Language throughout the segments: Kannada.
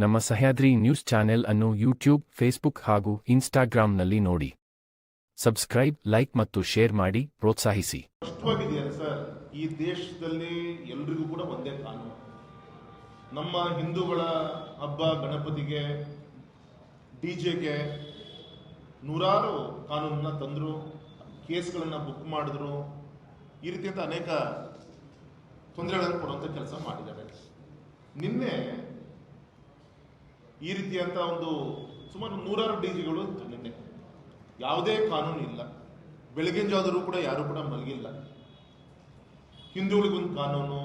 ನಮ್ಮ ಸಹ್ಯಾದ್ರಿ ನ್ಯೂಸ್ ಚಾನೆಲ್ ಅನ್ನು ಯೂಟ್ಯೂಬ್, ಫೇಸ್ಬುಕ್ ಹಾಗೂ ಇನ್ಸ್ಟಾಗ್ರಾಂನಲ್ಲಿ ನೋಡಿ. ಸಬ್ಸ್ಕ್ರೈಬ್, ಲೈಕ್ ಮತ್ತು ಶೇರ್ ಮಾಡಿ, ಪ್ರೋತ್ಸಾಹಿಸಿ. ಸರ್, ಈ ದೇಶದಲ್ಲಿ ಎಲ್ರಿಗೂ ಕೂಡ ಒಂದೇ ಕಾನೂನು. ನಮ್ಮ ಹಿಂದೂಗಳ ಹಬ್ಬ ಗಣಪತಿಗೆ, ಡಿಜೆಗೆ ನೂರಾರು ಕಾನೂನನ್ನ ತಂದರು, ಕೇಸ್ಗಳನ್ನು ಬುಕ್ ಮಾಡಿದ್ರು, ಈ ರೀತಿಯಂತ ಅನೇಕ ತೊಂದರೆಗಳನ್ನು ಕೊಡುವಂಥ ಕೆಲಸ ಮಾಡಿದ್ದಾರೆ. ನಿನ್ನೆ ಈ ರೀತಿಯಂತ ಒಂದು ಸುಮಾರು ನೂರಾರು ಡಿ ಜಿಗಳು ನಿನ್ನೆ. ಯಾವುದೇ ಕಾನೂನು ಇಲ್ಲ ಬೆಳಗಿನ ಜಾವದರೂ ಕೂಡ ಯಾರು ಕೂಡ ಮಲಗಿಲ್ಲ. ಹಿಂದೂಗಳಿಗೊಂದು ಕಾನೂನು,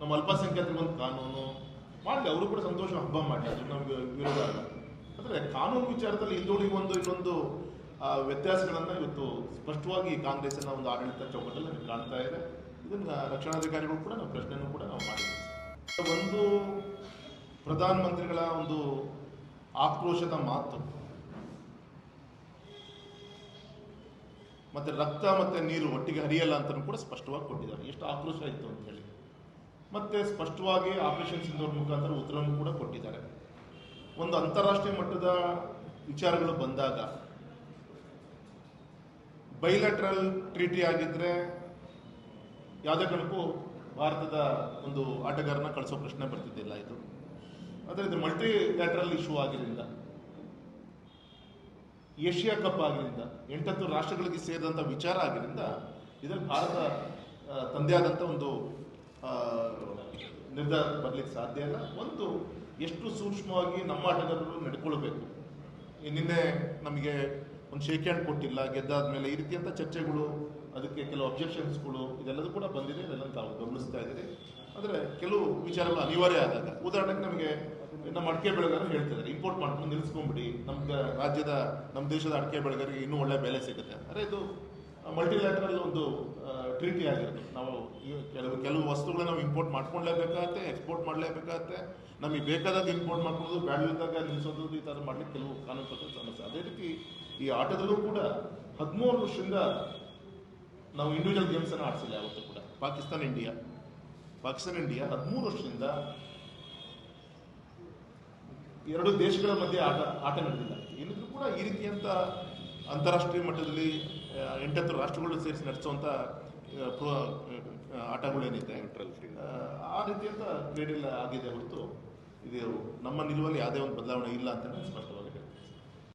ನಮ್ಮ ಅಲ್ಪಸಂಖ್ಯಾತರಿಗೊಂದು ಕಾನೂನು, ಮಾಡಲಿ, ಅವರು ಕೂಡ ಸಂತೋಷ ಹಬ್ಬ ಮಾಡಿ ಅದು ನಮಗೆ ವಿರೋಧ ಅಲ್ಲ. ಆದರೆ ಕಾನೂನು ವಿಚಾರದಲ್ಲಿ ಹಿಂದೂಗಳಿಗೆ ಒಂದು ಇನ್ನೊಂದು ವ್ಯತ್ಯಾಸಗಳನ್ನ ಇವತ್ತು ಸ್ಪಷ್ಟವಾಗಿ ಕಾಂಗ್ರೆಸ್ನ ಒಂದು ಆಡಳಿತ ಚೌಕಟ್ಟಲ್ಲಿ ನಮಗೆ ಕಾಣ್ತಾ ಇದೆ. ಇದನ್ನ ರಕ್ಷಣಾಧಿಕಾರಿಗಳು ಕೂಡ, ನಾವು ಪ್ರಶ್ನೆಯನ್ನು ಕೂಡ ನಾವು ಮಾಡಿದ್ದೀವಿ ಒಂದು ಪ್ರಧಾನಮಂತ್ರಿಗಳ ಒಂದು ಆಕ್ರೋಶದ ಮಾತು. ಮತ್ತೆ ರಕ್ತ ಮತ್ತೆ ನೀರು ಒಟ್ಟಿಗೆ ಹರಿಯಲ್ಲ ಅಂತ ಕೂಡ ಸ್ಪಷ್ಟವಾಗಿ ಕೊಟ್ಟಿದ್ದಾರೆ. ಎಷ್ಟು ಆಕ್ರೋಶ ಇತ್ತು ಅಂತ ಹೇಳಿ. ಮತ್ತೆ ಸ್ಪಷ್ಟವಾಗಿ ಆಪರೇಷನ್ ಸಿಂಧೂರ್ ಮುಖಾಂತರ ಉತ್ತರವನ್ನು ಕೂಡ ಕೊಟ್ಟಿದ್ದಾರೆ. ಒಂದು ಅಂತಾರಾಷ್ಟ್ರೀಯ ಮಟ್ಟದ ವಿಚಾರಗಳು ಬಂದಾಗ ಬೈಲೆಟ್ರಲ್ ಟ್ರೀಟಿ ಆಗಿದ್ರೆ ಯಾವುದೇ ಕಣಕ್ಕೂ ಭಾರತದ ಒಂದು ಆಟಗಾರನ ಕಳಿಸೋ ಪ್ರಶ್ನೆ ಬರ್ತಿದ್ದಿಲ್ಲ ಇದು. ಆದರೆ ಇದು ಮಲ್ಟಿ ಲ್ಯಾಟ್ರಲ್ ಇಶ್ಯೂ ಆಗಿದ್ದರಿಂದ ಏಷ್ಯಾ ಕಪ್ ಆಗಿದ್ದರಿಂದ ಎಂಟತ್ತು ರಾಷ್ಟ್ರಗಳಿಗೆ ಸೇರಿದಂಥ ವಿಚಾರ ಆಗಿದ್ದರಿಂದ ಇದರಲ್ಲಿ ಭಾರತ ತಂದೆ ಆದಂಥ ಒಂದು ನಿರ್ಧಾರ ಬರಲಿಕ್ಕೆ ಸಾಧ್ಯ ಇಲ್ಲ. ಒಂದು, ಎಷ್ಟು ಸೂಕ್ಷ್ಮವಾಗಿ ನಮ್ಮ ಆಟಗಾರರು ನಡ್ಕೊಳ್ಬೇಕು. ನಿನ್ನೆ ನಮಗೆ ಒಂದು ಶೇಕ್ ಹ್ಯಾಂಡ್ ಕೊಟ್ಟಿಲ್ಲ ಗೆದ್ದಾದ ಮೇಲೆ ಈ ರೀತಿಯಂಥ ಚರ್ಚೆಗಳು, ಅದಕ್ಕೆ ಕೆಲವು ಅಬ್ಜೆಕ್ಷನ್ಸ್ಗಳು ಇದೆಲ್ಲದೂ ಕೂಡ ಬಂದಿದೆ, ಇದೆಲ್ಲ ತಾವು ಗಮನಿಸ್ತಾ ಇದ್ದೀರಿ ಆದರೆ ಕೆಲವು ವಿಚಾರಗಳು ಅನಿವಾರ್ಯ ಆದಾಗ, ಉದಾಹರಣೆಗೆ ನಮಗೆ ನಮ್ಮ ಅಡಿಕೆ ಬೆಳೆಗಾರರು ಹೇಳ್ತಿದ್ದಾರೆ ಇಂಪೋರ್ಟ್ ಮಾಡ್ಕೊಂಡು ನಿಲ್ಲಿಸ್ಕೊಂಡ್ಬಿಡಿ ನಮ್ಮ ರಾಜ್ಯದ ನಮ್ಮ ದೇಶದ ಅಡಿಕೆ ಬೆಳೆಗಾರರಿಗೆ ಇನ್ನೂ ಒಳ್ಳೆ ಬೆಲೆ ಸಿಗುತ್ತೆ. ಅಂದರೆ ಇದು ಮಲ್ಟಿಲ್ಯಾಟ್ರಲ್ ಒಂದು ಟ್ರೀಟಿ ಆಗಿರೋದು. ನಾವು ಕೆಲವು ಕೆಲವು ವಸ್ತುಗಳನ್ನ ನಾವು ಇಂಪೋರ್ಟ್ ಮಾಡ್ಕೊಳ್ಳೇಬೇಕಾಗತ್ತೆ ಎಕ್ಸ್ಪೋರ್ಟ್ ಮಾಡಲೇಬೇಕಾಗತ್ತೆ. ನಮಗೆ ಬೇಕಾದಾಗ ಇಂಪೋರ್ಟ್ ಮಾಡ್ಕೊಳ್ಳೋದು ಬ್ಯಾಡ್ಲಿದ್ದಾಗ ನಿಲ್ಲಿಸೋದು ಈ ಥರ ಮಾಡ್ಲಿಕ್ಕೆ ಕೆಲವು ಕಾನೂನು ಪ್ರಕಾರ ಸಮಸ್ಯೆ ಅದೇ ರೀತಿ ಈ ಆಟದಲ್ಲೂ ಕೂಡ ಹದಿಮೂರು ವರ್ಷದಿಂದ ನಾವು ಇಂಡಿವಿಜುವಲ್ ಗೇಮ್ಸ್ ಅನ್ನು ಆಡಿಸಿಲ್ಲ ಯಾವತ್ತೂ ಕೂಡ. ಪಾಕಿಸ್ತಾನ ಇಂಡಿಯಾ ಪಾಕಿಸ್ತಾನ ಇಂಡಿಯಾ ಹದಿಮೂರು ವರ್ಷದಿಂದ ಎರಡು ದೇಶಗಳ ಮಧ್ಯೆ ಆಟ ಆಟ ನಡೆದಿಲ್ಲ. ಏನಿದ್ರು ಕೂಡ ಈ ರೀತಿಯಂತ ಅಂತಾರಾಷ್ಟ್ರೀಯ ಮಟ್ಟದಲ್ಲಿ ಎಂಟತ್ತು ರಾಷ್ಟ್ರಗಳು ಸೇರಿಸಿ ನಡೆಸುವಂಥ ಆಟಗಳೇನಿದೆ. ಆ, ರೀತಿಯಂತ ಕ್ರೀಡೆ ಆಗಿದೆ ಹೊರತು ಇದು ನಮ್ಮ ನಿಲುವಲ್ಲಿ ಯಾವುದೇ ಒಂದು ಬದಲಾವಣೆ ಇಲ್ಲ ಅಂತ ಸ್ಪಷ್ಟವಾಗಿ